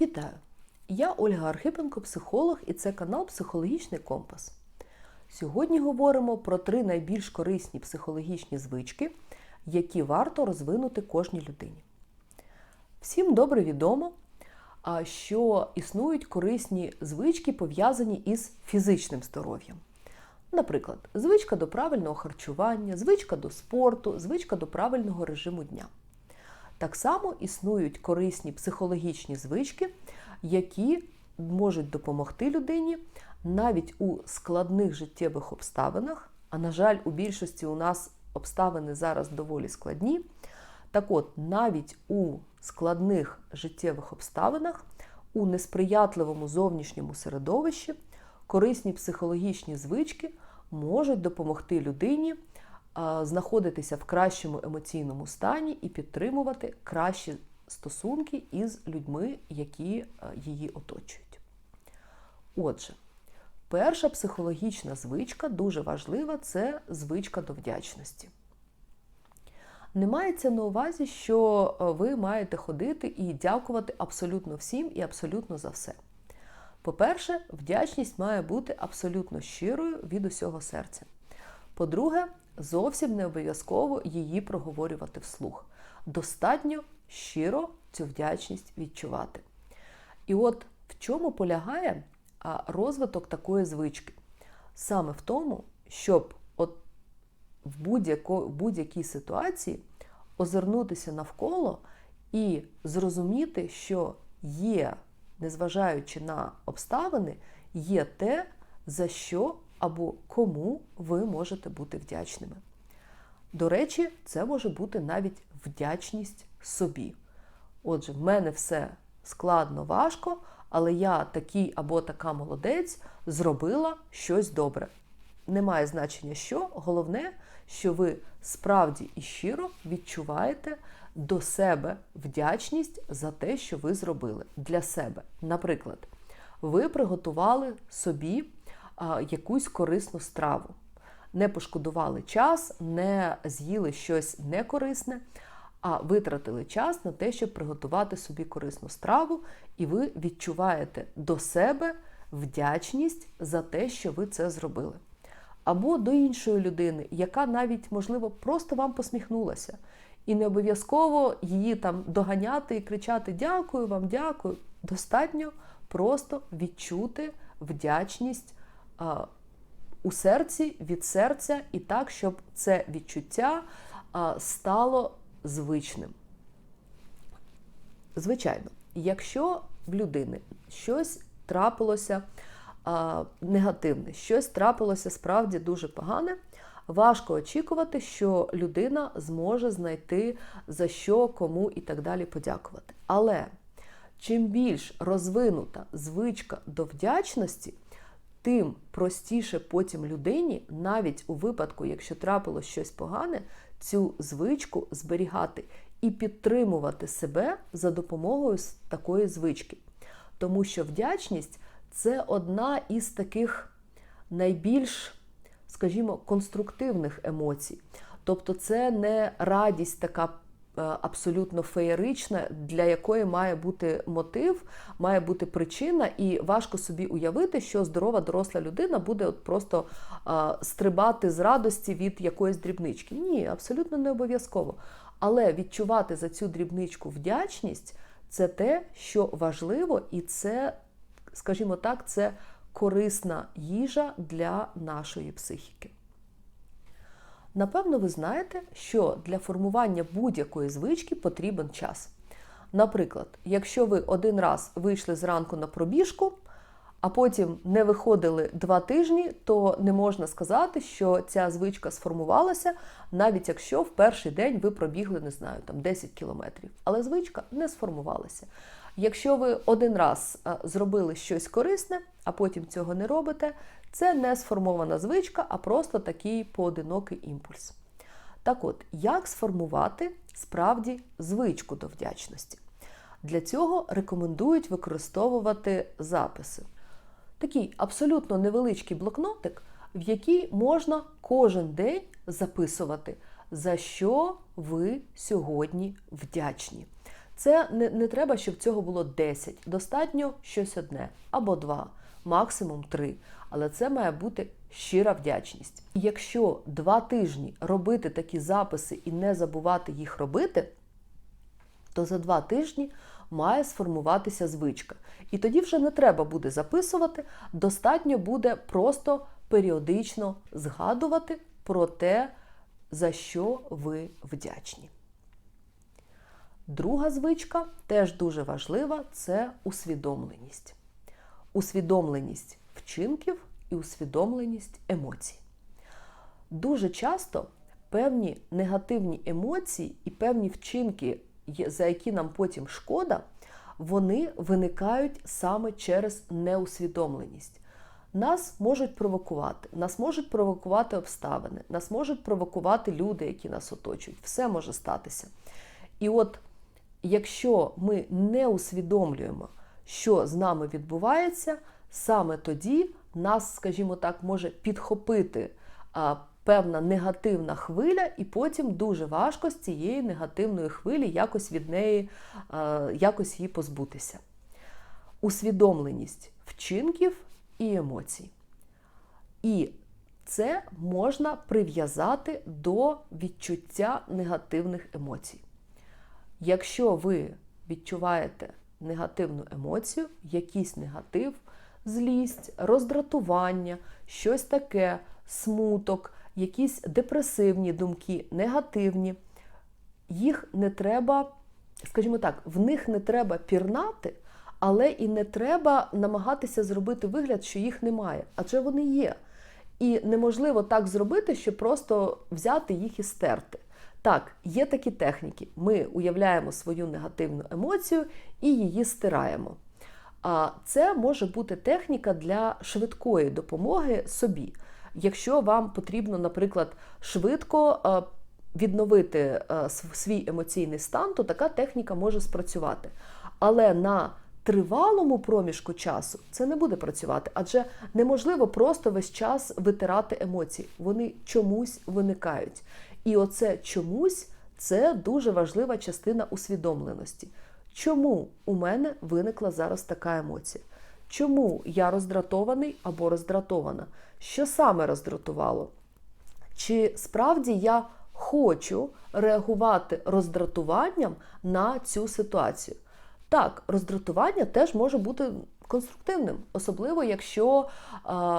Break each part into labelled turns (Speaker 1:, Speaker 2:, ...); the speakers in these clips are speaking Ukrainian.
Speaker 1: Вітаю! Я Ольга Архипенко, психолог, і це канал Психологічний компас. Сьогодні говоримо про три найбільш корисні психологічні звички, які варто розвинути кожній людині. Всім добре відомо, що існують корисні звички, пов'язані із фізичним здоров'ям. Наприклад, звичка до правильного харчування, звичка до спорту, звичка до правильного режиму дня. Так само існують корисні психологічні звички, які можуть допомогти людині навіть у складних життєвих обставинах. А на жаль, у більшості у нас обставини зараз доволі складні. Так от, навіть у складних життєвих обставинах, у несприятливому зовнішньому середовищі, корисні психологічні звички можуть допомогти людині знаходитися в кращому емоційному стані і підтримувати кращі стосунки із людьми, які її оточують. Отже, перша психологічна звичка дуже важлива це звичка до вдячності. Не мається на увазі, що ви маєте ходити і дякувати абсолютно всім і абсолютно за все. По-перше, вдячність має бути абсолютно щирою від усього серця. По-друге, зовсім не обов'язково її проговорювати вслух. Достатньо щиро цю вдячність відчувати. І от в чому полягає розвиток такої звички? Саме в тому, щоб от в будь-якій ситуації озирнутися навколо і зрозуміти, що є, незважаючи на обставини, є те, за що або кому ви можете бути вдячними. До речі, це може бути навіть вдячність собі. Отже, в мене все складно, важко, але я такий або така молодець зробила щось добре. Немає значення, що, головне, що ви справді і щиро відчуваєте до себе вдячність за те, що ви зробили для себе. Наприклад, ви приготували собі якусь корисну страву. Не пошкодували час, не з'їли щось некорисне, а витратили час на те, щоб приготувати собі корисну страву, і ви відчуваєте до себе вдячність за те, що ви це зробили. Або до іншої людини, яка навіть, можливо, просто вам посміхнулася. І не обов'язково її там доганяти і кричати Дякую вам, дякую. Достатньо просто відчути вдячність у серці від серця, і так, щоб це відчуття стало звичним. Звичайно, якщо в людини щось трапилося негативне, щось трапилося справді дуже погане, важко очікувати, що людина зможе знайти за що, кому і так далі подякувати. Але чим більш розвинута звичка до вдячності, тим простіше потім людині, навіть у випадку, якщо трапилось щось погане, цю звичку зберігати і підтримувати себе за допомогою такої звички. Тому що вдячність це одна із таких найбільш, скажімо, конструктивних емоцій. Тобто, це не радість така абсолютно феєрична, для якої має бути мотив, має бути причина, і важко собі уявити, що здорова доросла людина буде от просто стрибати з радості від якоїсь дрібнички. Ні, абсолютно не обов'язково. Але відчувати за цю дрібничку вдячність це те, що важливо, і це, скажімо так, це корисна їжа для нашої психіки. Напевно, ви знаєте, що для формування будь-якої звички потрібен час. Наприклад, якщо ви один раз вийшли зранку на пробіжку, а потім не виходили два тижні, то не можна сказати, що ця звичка сформувалася, навіть якщо в перший день ви пробігли, не знаю, там 10 кілометрів. Але звичка не сформувалася. Якщо ви один раз зробили щось корисне, а потім цього не робите, це не сформована звичка, а просто такий поодинокий імпульс. Так от, як сформувати справді звичку до вдячності? Для цього рекомендують використовувати записи. Такий абсолютно невеличкий блокнотик, в який можна кожен день записувати, за що ви сьогодні вдячні. Це не, не треба, щоб цього було 10. Достатньо щось одне або два, максимум три. Але це має бути щира вдячність. І якщо два тижні робити такі записи і не забувати їх робити, то за два тижні має сформуватися звичка. І тоді вже не треба буде записувати, достатньо буде просто періодично згадувати про те, за що ви вдячні. Друга звичка теж дуже важлива це усвідомленість. Усвідомленість вчинків і усвідомленість емоцій. Дуже часто певні негативні емоції і певні вчинки, за які нам потім шкода, вони виникають саме через неусвідомленість. Нас можуть провокувати, нас можуть провокувати обставини, нас можуть провокувати люди, які нас оточують. Все може статися. І от якщо ми не усвідомлюємо, що з нами відбувається, саме тоді нас, скажімо так, може підхопити певна негативна хвиля, і потім дуже важко з цієї негативної хвилі якось від неї, якось її позбутися. Усвідомленість вчинків і емоцій. І це можна прив'язати до відчуття негативних емоцій. Якщо ви відчуваєте негативну емоцію, якийсь негатив, злість, роздратування, щось таке, смуток, якісь депресивні думки, негативні, їх не треба, скажімо так, в них не треба пірнати, але і не треба намагатися зробити вигляд, що їх немає, адже вони є. І неможливо так зробити, щоб просто взяти їх і стерти. Так, є такі техніки. Ми уявляємо свою негативну емоцію і її стираємо. А це може бути техніка для швидкої допомоги собі. Якщо вам потрібно, наприклад, швидко відновити свій емоційний стан, то така техніка може спрацювати. Але на тривалому проміжку часу це не буде працювати, адже неможливо просто весь час витирати емоції. Вони чомусь виникають. І оце чомусь це дуже важлива частина усвідомленості. Чому у мене виникла зараз така емоція? Чому я роздратований або роздратована? Що саме роздратувало? Чи справді я хочу реагувати роздратуванням на цю ситуацію? Так, роздратування теж може бути конструктивним, особливо якщо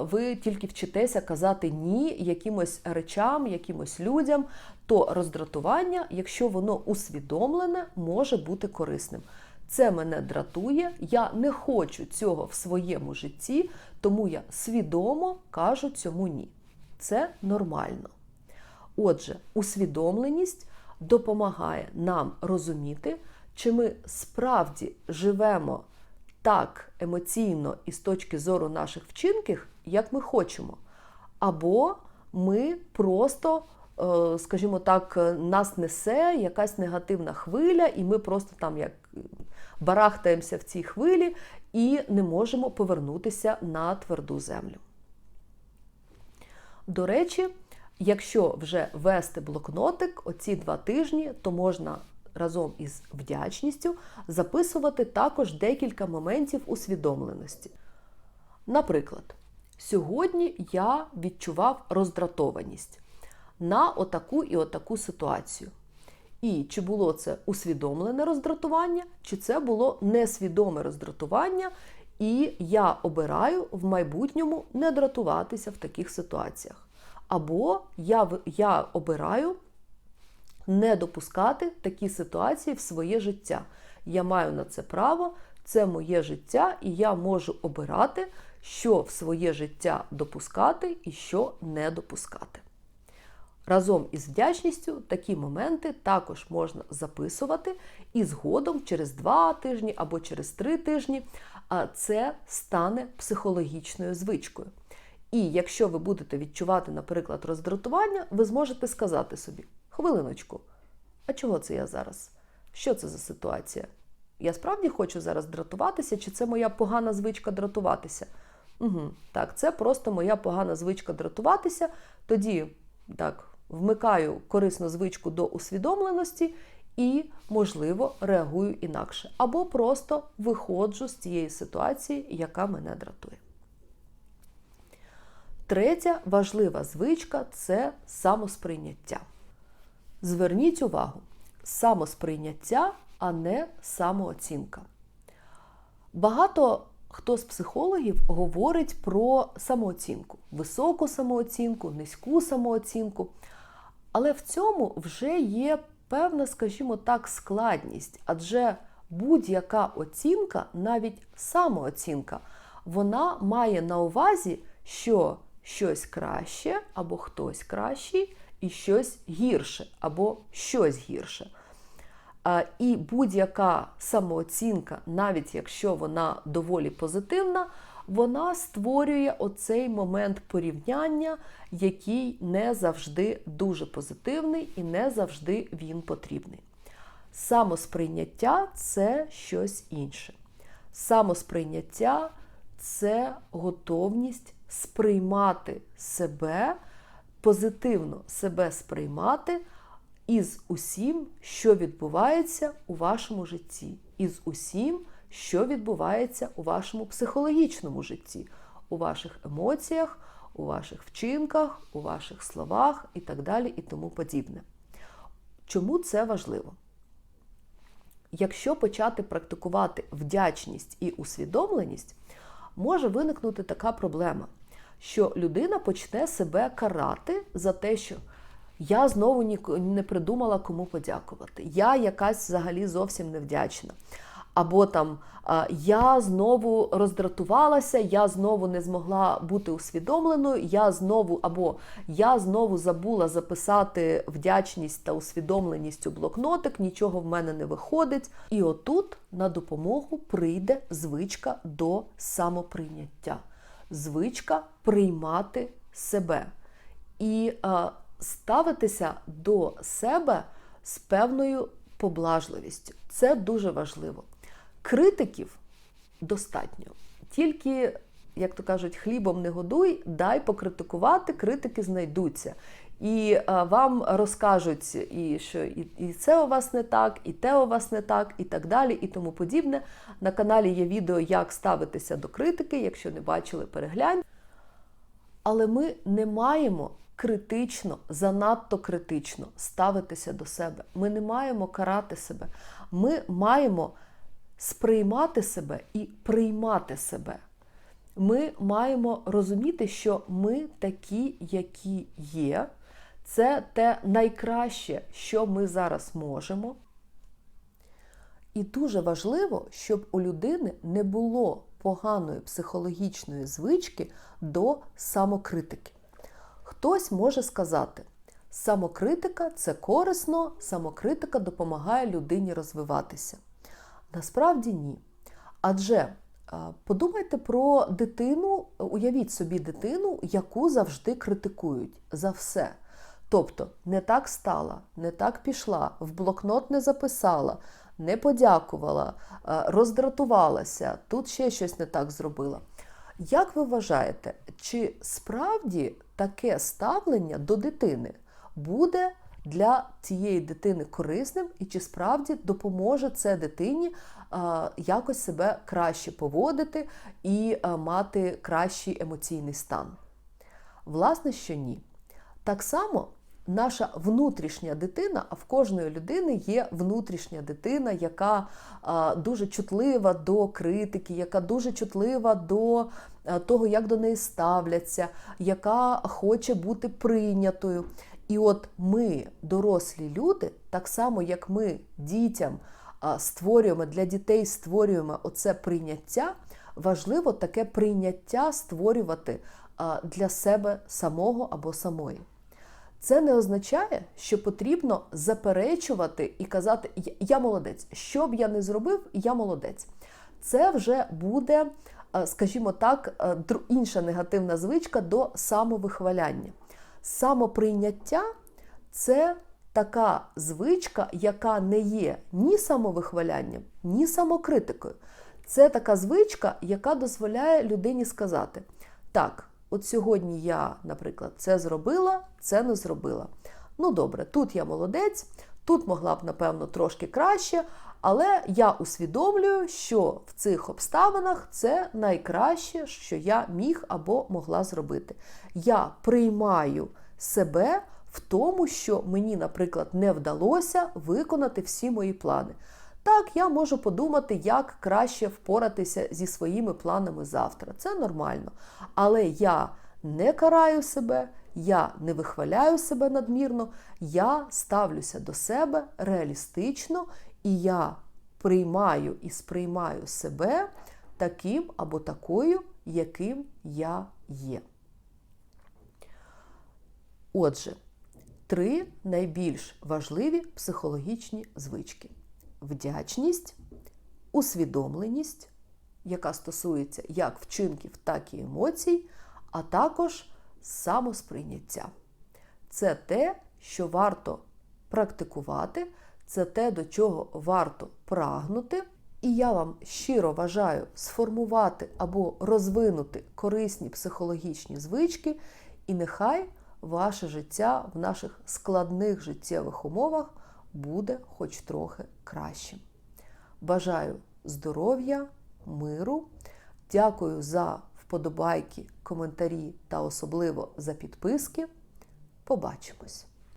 Speaker 1: ви тільки вчитеся казати ні якимось речам, якимось людям, то роздратування, якщо воно усвідомлене, може бути корисним. Це мене дратує, я не хочу цього в своєму житті, тому я свідомо кажу цьому ні. Це нормально. Отже, усвідомленість допомагає нам розуміти, чи ми справді живемо так емоційно і з точки зору наших вчинків, як ми хочемо. Або ми просто, е, скажімо так, нас несе якась негативна хвиля, і ми просто там як барахтаємося в цій хвилі і не можемо повернутися на тверду землю. До речі, якщо вже вести блокнотик оці два тижні, то можна разом із вдячністю записувати також декілька моментів усвідомленості. Наприклад, сьогодні я відчував роздратованість на отаку і отаку ситуацію. І чи було це усвідомлене роздратування, чи це було несвідоме роздратування, і я обираю в майбутньому не дратуватися в таких ситуаціях. Або я я обираю не допускати такі ситуації в своє життя. Я маю на це право, це моє життя, і я можу обирати, що в своє життя допускати і що не допускати. Разом із вдячністю такі моменти також можна записувати і згодом через два тижні або через три тижні це стане психологічною звичкою. І якщо ви будете відчувати, наприклад, роздратування, ви зможете сказати собі: хвилиночку, а чого це я зараз? Що це за ситуація? Я справді хочу зараз дратуватися, чи це моя погана звичка дратуватися? Угу, Так, це просто моя погана звичка дратуватися. Тоді так, вмикаю корисну звичку до усвідомленості і, можливо, реагую інакше. Або просто виходжу з цієї ситуації, яка мене дратує. Третя важлива звичка це самосприйняття. Зверніть увагу, самосприйняття, а не самооцінка. Багато хто з психологів говорить про самооцінку, високу самооцінку, низьку самооцінку. Але в цьому вже є певна, скажімо так, складність, адже будь-яка оцінка, навіть самооцінка, вона має на увазі, що щось краще або хтось кращий, і щось гірше або щось гірше. І будь-яка самооцінка, навіть якщо вона доволі позитивна, вона створює оцей момент порівняння, який не завжди дуже позитивний і не завжди він потрібний. Самосприйняття це щось інше. Самосприйняття це готовність сприймати себе, позитивно себе сприймати із усім, що відбувається у вашому житті, із усім, що відбувається у вашому психологічному житті, у ваших емоціях, у ваших вчинках, у ваших словах і так далі, і тому подібне. Чому це важливо? Якщо почати практикувати вдячність і усвідомленість, може виникнути така проблема, що людина почне себе карати за те, що я знову не придумала, кому подякувати. Я якась взагалі зовсім невдячна. Або там я знову роздратувалася, я знову не змогла бути усвідомленою, я знову або я знову забула записати вдячність та усвідомленість у блокнотик, нічого в мене не виходить. І отут на допомогу прийде звичка до самоприйняття, звичка приймати себе. І е, ставитися до себе з певною поблажливістю. Це дуже важливо. Критиків достатньо. Тільки, як то кажуть, хлібом не годуй, дай покритикувати, критики знайдуться. І вам розкажуть, і що і це у вас не так, і те у вас не так, і так далі, і тому подібне. На каналі є відео, як ставитися до критики. Якщо не бачили, переглянь. Але ми не маємо критично, занадто критично ставитися до себе. Ми не маємо карати себе. Ми маємо сприймати себе і приймати себе. Ми маємо розуміти, що ми такі, які є. Це те найкраще, що ми зараз можемо. І дуже важливо, щоб у людини не було поганої психологічної звички до самокритики. Хтось може сказати, самокритика це корисно, самокритика допомагає людині розвиватися. Насправді ні. Адже подумайте про дитину, уявіть собі дитину, яку завжди критикують за все. Тобто, не так стала, не так пішла, в блокнот не записала, не подякувала, роздратувалася, тут ще щось не так зробила. Як ви вважаєте, чи справді таке ставлення до дитини буде для цієї дитини корисним, і чи справді допоможе це дитині а, якось себе краще поводити і а, мати кращий емоційний стан? Власне, що ні. Так само наша внутрішня дитина, а в кожної людини є внутрішня дитина, яка дуже чутлива до критики, яка дуже чутлива до того, як до неї ставляться, яка хоче бути прийнятою. І от ми, дорослі люди, так само як ми дітям створюємо для дітей, створюємо оце прийняття, важливо таке прийняття створювати для себе самого або самої. Це не означає, що потрібно заперечувати і казати Я молодець. Що б я не зробив, я молодець. Це вже буде, скажімо так, інша негативна звичка до самовихваляння. Самоприйняття це така звичка, яка не є ні самовихвалянням, ні самокритикою. Це така звичка, яка дозволяє людині сказати: так. От сьогодні я, наприклад, це зробила, це не зробила. Ну добре, тут я молодець, Тут могла б, напевно, трошки краще, але я усвідомлюю, що в цих обставинах це найкраще, що я міг або могла зробити. Я приймаю себе в тому, що мені, наприклад, не вдалося виконати всі мої плани. Так, я можу подумати, як краще впоратися зі своїми планами завтра. Це нормально. Але я не караю себе, я не вихваляю себе надмірно, я ставлюся до себе реалістично і я приймаю і сприймаю себе таким або такою, яким я є. Отже, три найбільш важливі психологічні звички: вдячність, усвідомленість, яка стосується як вчинків, так і емоцій, а також самосприйняття. Це те, що варто практикувати, це те, до чого варто прагнути. І я вам щиро бажаю сформувати або розвинути корисні психологічні звички, і нехай ваше життя в наших складних життєвих умовах буде хоч трохи кращим. Бажаю здоров'я, миру. Дякую за вподобайки, коментарі та особливо за підписки. Побачимось!